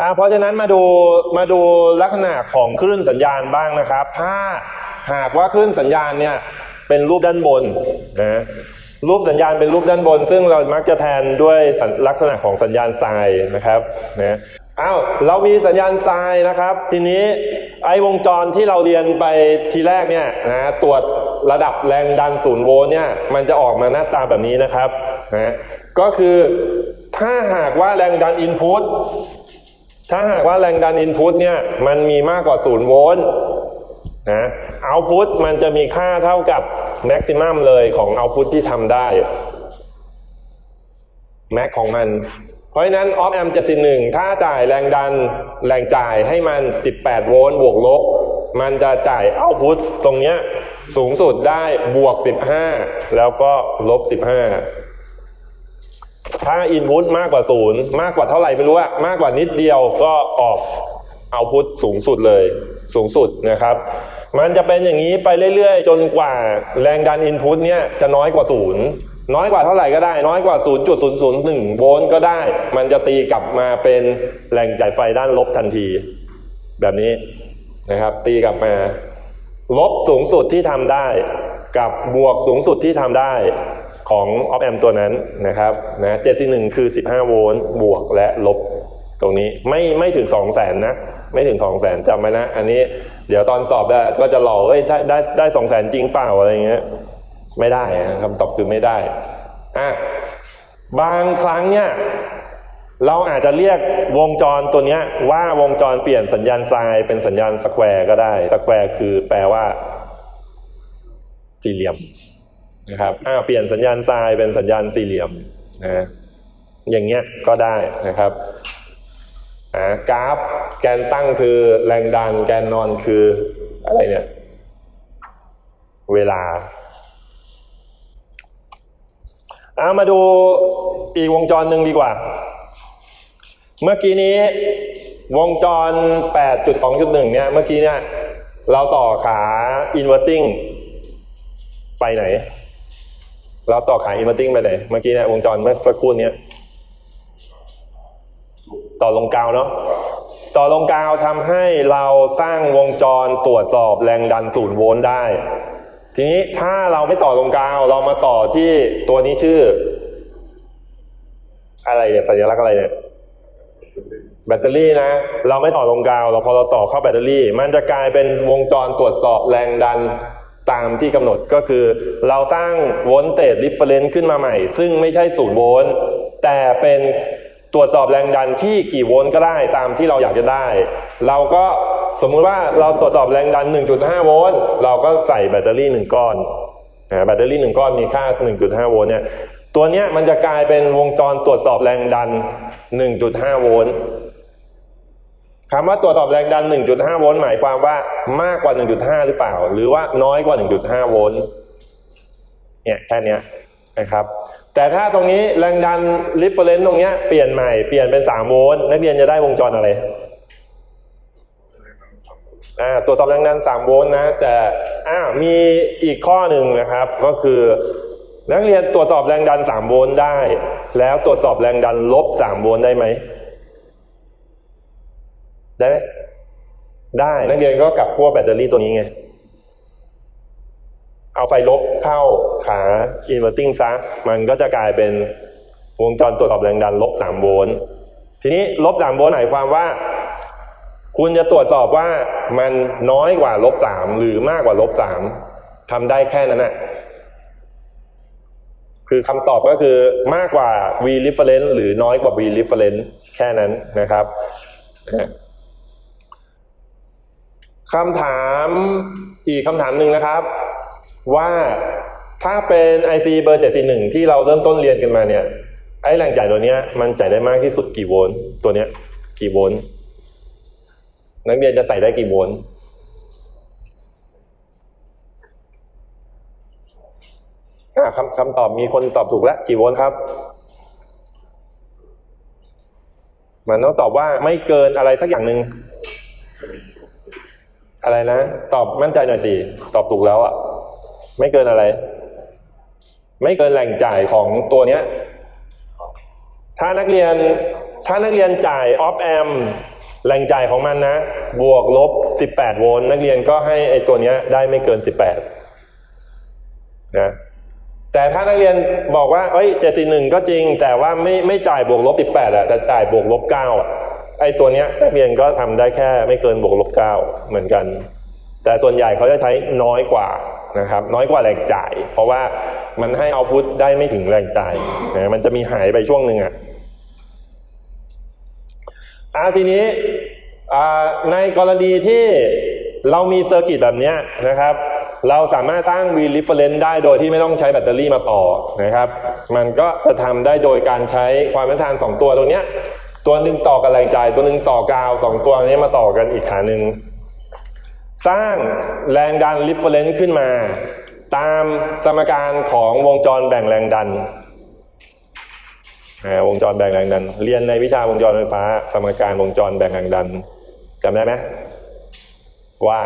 อ่าเพราะฉะนั้นมาดูมาดูลักษณะของคลื่นสัญญาณบ้างนะครับ ถ้าหากว่าคลื่นสัญญาณเนี่ยเป็นรูปด้านบนนะรูปสัญญาณเป็นรูปด้านบน ซึ่งเรามักจะแทนด้วยลักษณะของสัญญาณไซน์นะครับนะอ้าวเรามีสัญญาณไซน์นะครับ ทีนี้ไอ้วงจรที่เราเรียนไปทีแรกเนี่ยนะตรวจระดับแรงดันศูนย์โวลต์เนี่ยมันจะออกมาหน้าตาแบบนี้นะครับนะก็คือถ้าหากว่าแรงดันอินพุต ถ้าหากว่าแรงดันอินพุตเนี่ยมันมีมากกว่า0โวลต์นะเอาพุตมันจะมีค่าเท่ากับแม็กซิมัมเลยของเอาพุตที่ทำได้แม็กของมัน เพราะฉะนั้นออฟแอม71ถ้าจ่ายแรงดันแรงจ่ายให้มัน 18 โวลต์บวกลบ มันจะจ่ายเอาพุตตรงเนี้ยสูงสุดได้บวก 15 แล้วก็ลบ 15 ถ้าอินพุตมากกว่าศูนย์มากกว่าเท่าไหร่ไม่รู้อะมากกว่านิดเดียวก็ออกเอาพุตสูงสุดเลย สูงสุดนะครับ มันจะเป็นอย่างนี้ไปเรื่อยๆ จนกว่าแรงดันอินพุตเนี่ยจะน้อยกว่าศูนย์น้อยกว่าเท่าไหร่ก็ได้ น้อยกว่า 0.001 โวลต์ก็ได้ มันจะตีกลับมาเป็นแรงจ่ายไฟด้านลบทันที แบบนี้นะครับ ตีกลับมา ลบสูงสุดที่ทำได้ กับบวกสูงสุดที่ทำได้ ของออฟแอมตัวนั้นนะครับนะเจ็ดสี่หนึ่งคือ15โวลต์บวกและลบตรงนี้ไม่ไม่ถึง2 0 0แสนนะไม่ถึง2 0 0แสนจำไว้นะ อันนี้เดี๋ยวตอนสอบได้ก็จะหลอกเอ้ยได้ได้ได้สองแสนจริงเปล่าอะไรเงี้ยไม่ได้นะคำตอบคือไม่ได้อะบางครั้งเนี่ยเราอาจจะเรียกวงจรตัวเนี้ยว่าวงจรเปลี่ยนสัญญาณไซน์เป็นสัญญาณสแควร์ก็ได้สแควร์คือแปลว่า สี่เหลี่ยม นะครับอ่าเปลี่ยนสัญญาณไซน์เป็นสัญญาณสี่เหลี่ยมนะอย่างเงี้ยก็ได้นะครับอ่ากราฟแกนตั้งคือแรงดันแกนนอนคืออะไรเนี่ย เวลาเอามาดูอีกวงจรหนึ่งดีกว่า เมื่อกี้นี้วงจร 8.2.1 เนี่ย เมื่อกี้เนี่ย เราต่อขา inverting ไปไหน เราต่อขา inverting ไปไหนเมื่อกี้เนี่ยวงจรเมื่อสักครู่นี้ต่อลงกาวเนาะต่อลงกาวทำให้เราสร้างวงจรตรวจสอบแรงดันศูนย์โวลต์ได้ ทีนี้ถ้าเราไม่ต่อลงกาวเรามาต่อที่ตัวนี้ชื่อ อะไรเนี่ยสัญลักษณ์อะไรเนี่ยแบตเตอรี่นะ เราไม่ต่อลงกาวเราพอเราต่อเข้าแบตเตอรี่ มันจะกลายเป็นวงจรตรวจสอบแรงดัน ตามที่กำหนดก็คือเราสร้างโวลเตจริฟเฟรนซ์ขึ้นมาใหม่ ซึ่งไม่ใช่ศูนย์โวลต์แต่เป็นตรวจสอบแรงดันที่กี่โวลต์ก็ได้ตามที่เราอยากจะได้ เราก็สมมุติว่าเราตรวจสอบแรงดัน 1.5 โวลต์เราก็ใส่แบตเตอรี่หนึ่งก้อนแบตเตอรี่หนึ่งก้อนมีค่า 1.5 โวลต์เนี่ยตัวเนี้ยมันจะกลายเป็นวงจรตรวจสอบแรงดัน 1.5 โวลต์ คำว่าตรวจสอบแรงดัน 1.5 โวลต์หมายความว่ามากกว่า 1.5 หรือเปล่า หรือว่าน้อยกว่า 1.5 โวลต์เนี่ยแค่นี้นะครับ แต่ถ้าตรงนี้แรงดัน reference ตรงเนี้ยเปลี่ยนใหม่เปลี่ยนเป็น 3 โวลต์นักเรียนจะได้วงจรอะไรตรวจสอบแรงดัน 3 โวลต์นะแต่อ่ามีอีกข้อหนึ่งนะครับก็คือนักเรียนตรวจสอบแรงดัน 3 โวลต์ได้ แล้วตรวจสอบแรงดันลบ 3 โวลต์ได้ไหม ได้ไหมได้นักเรียนก็กลับขั้วแบตเตอรี่ตัวนี้ไง เอาไฟลบเข้าขา inverting ซะ มันก็จะกลายเป็นวงจรตรวจสอบแรงดันลบ3โวลต์ทีนี้ลบ3โวลต์หมายความว่า คุณจะตรวจสอบว่ามันน้อยกว่าลบ3หรือมากกว่าลบ3ทำได้แค่นั้นน่ะคือคำตอบก็คือมากกว่า v reference หรือน้อยกว่า v reference แค่นั้นนะครับ คำถามอีกคำถามหนึ่งนะครับ ว่าถ้าเป็น IC เบอร์741 ที่เราเริ่มต้นเรียนกันมาเนี่ย ไอ้แรงจ่ายตัวเนี้ย มันจ่ายได้มากที่สุดกี่โวลต์ตัวเนี้ย กี่โวลต์นักเรียนจะใส่ได้กี่โวลต์คำคำตอบมีคนตอบถูกแล้วกี่โวลต์ครับ มันต้องตอบว่าไม่เกินอะไรสักอย่างหนึ่ง อะไรนะ ตอบมั่นใจหน่อยสิ ตอบถูกแล้วอะไม่เกินอะไร ไม่เกินแหล่งจ่ายของตัวเนี้ย ถ้านักเรียน ถ้านักเรียนจ่ายออฟแอมแรงจ่ายของมันนะ บวกลบ 18 โวลต์นักเรียนก็ให้ไอตัวเนี้ยได้ไม่เกิน 18 นะแต่ถ้านักเรียนบอกว่า เอ้ย741ก็จริง แต่ว่าไม่ไม่จ่ายบวกลบ18อะแต่จ่ายบวกลบ9อะ ไอ้ตัวเนี้ยนักเรียนก็ทำได้แค่ไม่เกินบวกลบ9เหมือนกัน แต่ส่วนใหญ่เขาจะใช้น้อยกว่านะครับ น้อยกว่าแรงจ่าย เพราะว่ามันให้เอาพุทได้ไม่ถึงแรงจ่ายนะมันจะมีหายไปช่วงหนึ่งอะอ่าทีนี้ในกรณีที่เรามีเซอร์กิตแบบเนี้ยนะครับ เราสามารถสร้าง V reference ได้โดยที่ไม่ต้องใช้แบตเตอรี่มาต่อนะครับ มันก็จะทำได้โดยการใช้ความต้านทานสองตัวตรงเนี้ย ตัวหนึ่งต่อกับแรงจ่ายตัวหนึ่งต่อกาวสองตัวนี้มาต่อกันอีกขาหนึ่งสร้างแรงดัน reference ขึ้นมา ตามสมการของวงจรแบ่งแรงดันวงจรแบ่งแรงดัน เรียนในวิชาวงจรไฟฟ้า สมการวงจรแบ่งแรงดันจำได้ไหมว่า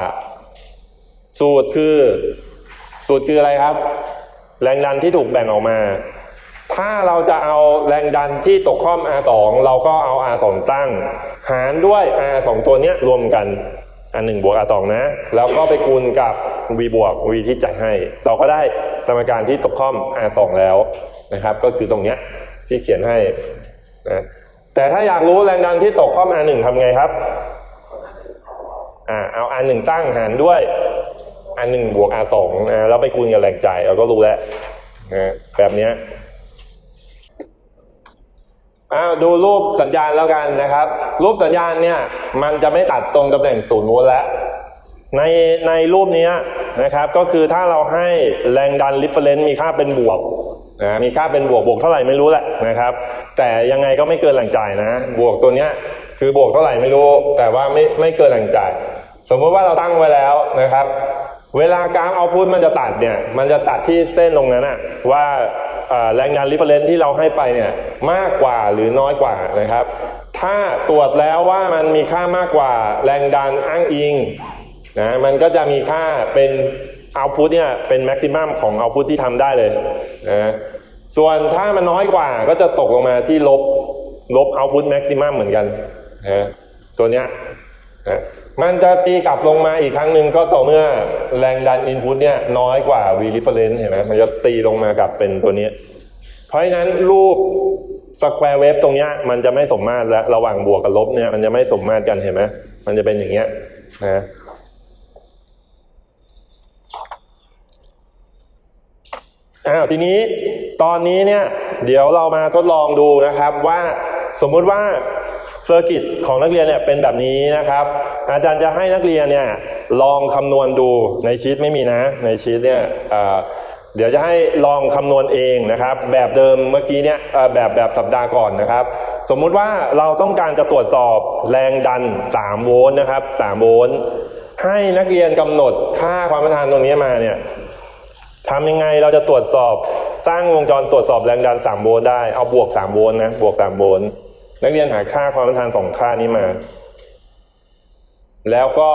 สูตรคือ สูตรคืออะไรครับ แรงดันที่ถูกแบ่งออกมา ถ้าเราจะเอาแรงดันที่ตกข้อม R2 เราก็เอา R2 ตั้ง หารด้วย R2 ตัวเนี้ยรวมกันอันหนึ่งบวก R2 นะ แล้วก็ไปคูณกับ V บวก V ที่จ่ายให้ เราก็ได้สมการที่ตกข้อม R2 แล้วนะครับ ก็คือตรงเนี้ยที่เขียนให้นะแต่ถ้าอยากรู้แรงดันที่ตกข้อม R1 ทำไงครับอ่าเอา R1 ตั้งหารด้วย R1 บวก R2 นะแล้วไปคูณกับแรงจ่ายเราก็รู้แล้วนะแบบเนี้ย อ้าวดูรูปสัญญาณแล้วกันนะครับ รูปสัญญาณเนี่ยมันจะไม่ตัดตรงตำแหน่งศูนย์โวลต์แล้วในในรูปนี้นะครับก็คือถ้าเราให้แรงดัน reference มีค่าเป็นบวกนะมีค่าเป็นบวกบวกเท่าไหร่ไม่รู้แหละนะครับ แต่ยังไงก็ไม่เกินแรงจ่ายนะ บวกตัวเนี้ยคือบวกเท่าไหร่ไม่รู้ แต่ว่าไม่ไม่เกินแรงจ่าย สมมติว่าเราตั้งไว้แล้วนะครับ เวลากราฟเอาพุทมันจะตัดเนี่ย มันจะตัดที่เส้นตรงนั้นอะว่าแรงดัน reference ที่เราให้ไปเนี่ยมากกว่าหรือน้อยกว่านะครับ ถ้าตรวจแล้วว่ามันมีค่ามากกว่าแรงดันอ้างอิงนะมันก็จะมีค่าเป็นเอาพุทเนี่ยเป็นแม็กซิมัมของเอาพุทที่ทำได้เลยนะส่วนถ้ามันน้อยกว่าก็จะตกลงมาที่ลบลบเอาพุทแม็กซิมัมเหมือนกันนะตัวเนี้ยนะ มันจะตีกลับลงมาอีกครั้งหนึ่งก็ต่อเมื่อแรงดันอินพุตเนี่ยน้อยกว่า V reference เห็นไหมมันจะตีลงมากลับเป็นตัวนี้ เพราะฉะนั้นรูปสแควร์เวฟตรงเนี้ยมันจะไม่สมมาตรและระหว่างบวกกับลบเนี่ยมันจะไม่สมมาตรกันเห็นไหมมันจะเป็นอย่างเงี้ยนะอ้าวทีนี้ตอนนี้เนี่ยเดี๋ยวเรามาทดลองดูนะครับว่าสมมุติว่า ซอร์กิตของนักเรียนเนี่ยเป็นแบบนี้นะครับ อาจารย์จะให้นักเรียนเนี่ยลองคำนวณดูในชีตไม่มีนะ ในชีตเนี่ยเเดี๋ยวจะให้ลองคำนวณเองนะครับ แบบเดิมเมื่อกี้เนี่ยแบบแบบสัปดาห์ก่อนนะครับ สมมุติว่าเราต้องการจะตรวจสอบแรงดัน 3 โวลต์นะครับ 3 โวลต์ให้นักเรียนกำหนดค่าความต้านทานตรงนี้มาเนี่ยทำยังไงเราจะตรวจสอบสร้างวงจรตรวจสอบแรงดัน 3 โวลต์ได้เอาบวก 3 โวลต์นะบวก 3 โวลต์ นักเรียนหาค่าความต้านทานสองค่านี้มา แล้วก็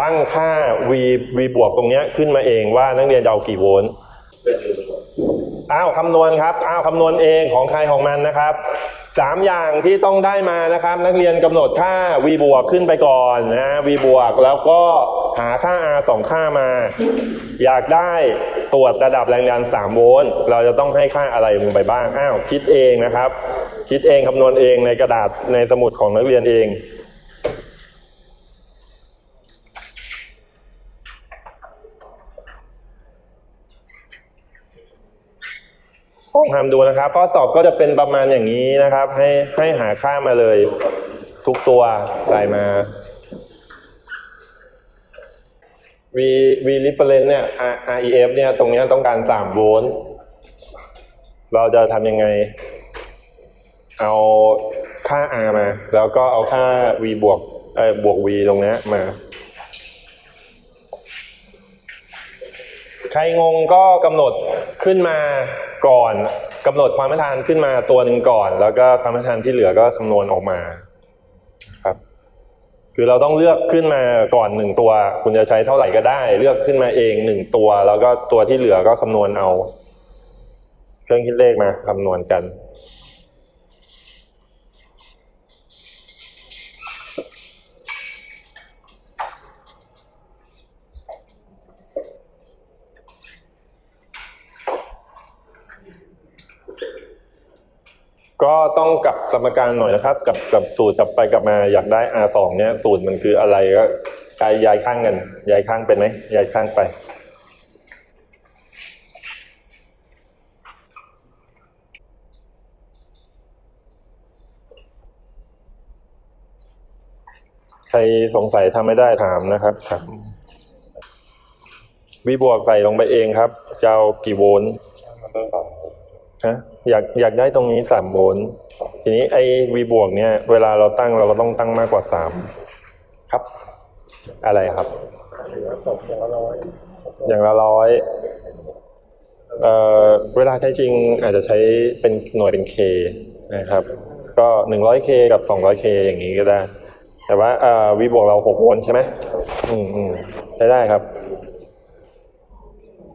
ตั้งค่า v v บวกตรงเนี้ยขึ้นมาเองว่านักเรียนจะเอากี่โวลต์อ้าวคำนวณครับอ้าวคำนวณเองของใครของมันนะครับสามอย่างที่ต้องได้มานะครับ นักเรียนกำหนดค่า v บวกขึ้นไปก่อนนะ v บวกแล้วก็หาค่า r สองค่ามา อยากได้ ตรวจระดับแรงดัน 3 โวลต์ เราจะต้องให้ค่าอะไรลงไปบ้าง อ้าว คิดเองนะครับ คิดเองคำนวณเองในกระดาษในสมุดของนักเรียนเองทำดูนะครับข้อสอบก็จะเป็นประมาณอย่างนี้นะครับ ให้ให้หาค่ามาเลย ทุกตัวใส่มา V V reference เนี่ย R REF เนี่ยตรงเนี้ยต้องการ3โวลต์เราจะทำยังไง เอาค่า R มา แล้วก็เอาค่า V บวกเอ้ยบวก V ตรงเนี้ยมา ใครงงก็กำหนดขึ้นมาก่อนกำหนดความต้านทานขึ้นมาตัวหนึ่งก่อน แล้วก็ความต้านทานที่เหลือก็คำนวณออกมา คือเราต้องเลือกขึ้นมาก่อนหนึ่งตัว คุณจะใช้เท่าไหร่ก็ได้ เลือกขึ้นมาเองหนึ่งตัว แล้วก็ตัวที่เหลือก็คำนวณเอา เครื่องคิดเลขมาคำนวณกัน ก็ต้องกลับสมการหน่อยนะครับกับกับสูตรกลับไปกลับมาอยากได้ R สองเนี่ยสูตรมันคืออะไรก็ย้ายย้ายข้างกันย้ายข้างเป็นไหมย้ายข้างไปใครสงสัยทำไม่ได้ถามนะครับถามวีบวกใส่ลงไปเองครับจะเอากี่โวลต์ ฮะอยากอยากได้ตรงนี้สามโวลต์ทีนี้ไอ้วีบวกเนี่ย เวลาเราตั้งเราก็ต้องตั้งมากกว่าสามครับ อะไรครับ อย่างละร้อยเอ่อเวลาใช้จริงอาจจะใช้เป็นหน่วยเป็นเคนะครับ ก็หนึ่งร้อยเคกับสองร้อยเคอย่างนี้ก็ได้ แต่ว่าเอ่อวีบวกเราหกโวลต์ใช่ไหมอืมอืมใช้ได้ครับ